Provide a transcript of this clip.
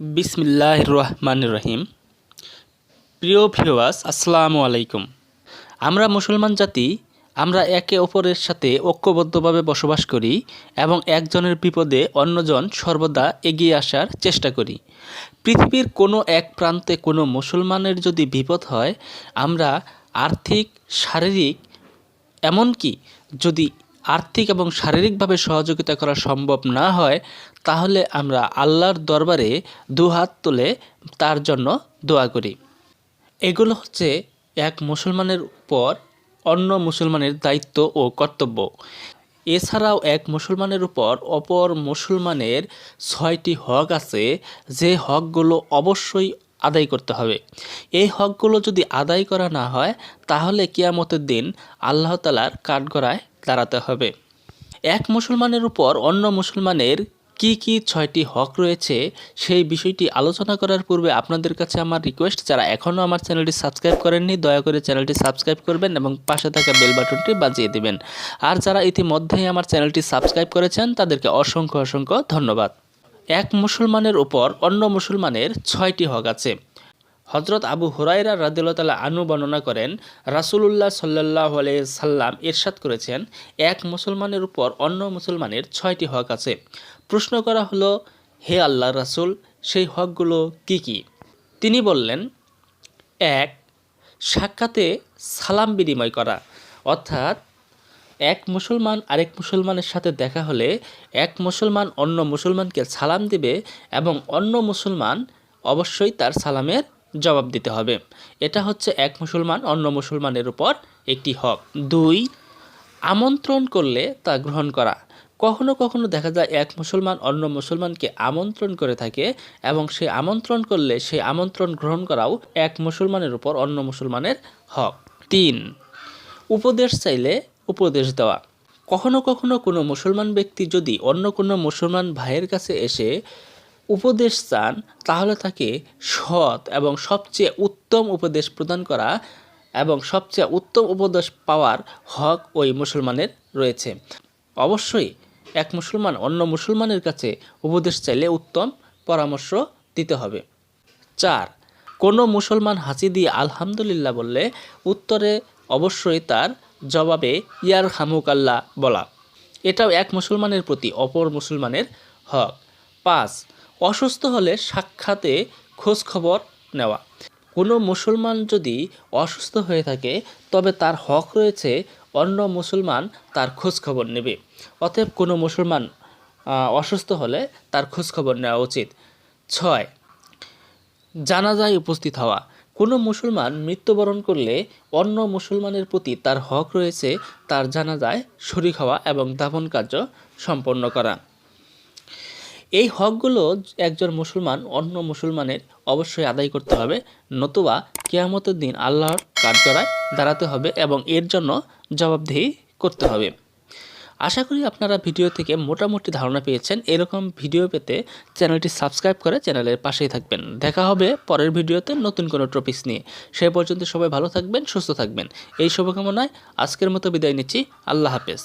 বিসমিল্লাহ রহমান রহিম। প্রিয় ভিওয়াস আসসালামু আলাইকুম। আমরা মুসলমান জাতি, আমরা একে অপরের সাথে ঐক্যবদ্ধভাবে বসবাস করি এবং একজনের বিপদে অন্যজন সর্বদা এগিয়ে আসার চেষ্টা করি। পৃথিবীর কোনো এক প্রান্তে কোনো মুসলমানের যদি বিপদ হয়, আমরা আর্থিক, শারীরিক, এমনকি যদি আর্থিক এবং শারীরিকভাবে সহযোগিতা করা সম্ভব না হয়, তাহলে আমরা আল্লাহর দরবারে দুহাত তুলে তার জন্য দোয়া করি। এগুলো হচ্ছে এক মুসলমানের উপর অন্য মুসলমানের দায়িত্ব ও কর্তব্য। এছাড়াও এক মুসলমানের উপর অপর মুসলমানের ছয়টি হক আছে, যে হকগুলো অবশ্যই আদায় করতে হবে। এই হকগুলো যদি আদায় করা না হয়, তাহলে কিয়ামতের দিন আল্লাহ তালার কাঠগড়ায় দাঁড়াতে হবে। এক মুসলমানের উপর অন্য মুসলমানের কি কি ছয়টি হক রয়েছে, সেই বিষয়টি আলোচনা করার পূর্বে আপনাদের কাছে আমার রিকোয়েস্ট যারা এখনও আমার চ্যানেলটি সাবস্ক্রাইব করেননি, দয়া করে চ্যানেলটি সাবস্ক্রাইব করবেন এবং পাশে থাকা বেল বাটনটি বাজিয়ে দেবেন। আর যারা ইতিমধ্যেই আমার চ্যানেলটি সাবস্ক্রাইব করেছেন, তাদেরকে অসংখ্য অসংখ্য ধন্যবাদ। এক মুসলমানের উপর অন্য মুসলমানের ছয়টি হক আছে। হজরত আবু হুরাইরা রাদিল্লা আনু বর্ণনা করেন, রাসুলুল্লাহ সাল্লাহ সাল্লাম ইরশাদ করেছেন, এক মুসলমানের উপর অন্য মুসলমানের ছয়টি হক আছে। প্রশ্ন করা হলো, হে আল্লাহ রাসুল, সেই হকগুলো কি কি? তিনি বললেন, এক, সাক্ষাতে সালাম বিনিময় করা। অর্থাৎ, এক মুসলমান আরেক মুসলমানের সাথে দেখা হলে এক মুসলমান অন্য মুসলমানকে সালাম দিবে এবং অন্য মুসলমান অবশ্যই তার সালামের জবাব দিতে হবে। এটা হচ্ছে এক মুসলমান অন্য মুসলমানের উপর একটি হক। দুই, আমন্ত্রণ করলে তা গ্রহণ করা। কখনো কখনো দেখা যায় এক মুসলমান অন্য মুসলমানকে আমন্ত্রণ করে থাকে এবং সে আমন্ত্রণ করলে সেই আমন্ত্রণ গ্রহণ করাও এক মুসলমানের উপর অন্য মুসলমানের হক। তিন, উপদেশ চাইলে উপদেশ দেওয়া। কখনো কখনো কোনো মুসলমান ব্যক্তি যদি অন্য কোনো মুসলমান ভাইয়ের কাছে এসে উপদেশ চান, তাহলে তাকে সৎ এবং সবচেয়ে উত্তম উপদেশ প্রদান করা এবং সবচেয়ে উত্তম উপদেশ পাওয়ার হক ওই মুসলমানের রয়েছে। অবশ্যই এক মুসলমান অন্য মুসলমানের কাছে উপদেশ চাইলে উত্তম পরামর্শ দিতে হবে। চার, কোনো মুসলমান হাসি দিয়ে আলহামদুলিল্লাহ বললে উত্তরে অবশ্যই তার জবাবে ইয়ার হামুকাল্লা বলা। এটাও এক মুসলমানের প্রতি অপর মুসলমানের হক। পাঁচ অসুস্থ হলে সাক্ষাতে খোঁজ খবর নেওয়া। কোনো মুসলমান যদি অসুস্থ হয়ে থাকে, তবে তার হক রয়েছে অন্য মুসলমান তার খোঁজ খবর নেবে। অতএব কোনো মুসলমান অসুস্থ হলে তার খোঁজ খবর নেওয়া উচিত। ছয়, জানাজায় উপস্থিত হওয়া। কোনো মুসলমান মৃত্যুবরণ করলে অন্য মুসলমানের প্রতি তার হক রয়েছে তার জানাজায় শরিক হওয়া এবং দাফন কার্য সম্পন্ন করা। এই হকগুলো একজন মুসলমান অন্য মুসলমানের অবশ্যই আদায় করতে হবে, নতুবা কেয়ামতের দিন আল্লাহর কাঠগড়ায় দাঁড়াতে হবে এবং এর জন্য জবাবদিহি করতে হবে। আশা করি আপনারা ভিডিও থেকে মোটামুটি ধারণা পেয়েছেন। এরকম ভিডিও পেতে চ্যানেলটি সাবস্ক্রাইব করে চ্যানেলের পাশেই থাকবেন। দেখা হবে পরের ভিডিওতে নতুন কোনো টপিক্স নিয়ে। সে পর্যন্ত সবাই ভালো থাকবেন, সুস্থ থাকবেন। এই শুভকামনায় আজকের মতো বিদায় নিচ্ছি। আল্লাহ হাফেজ।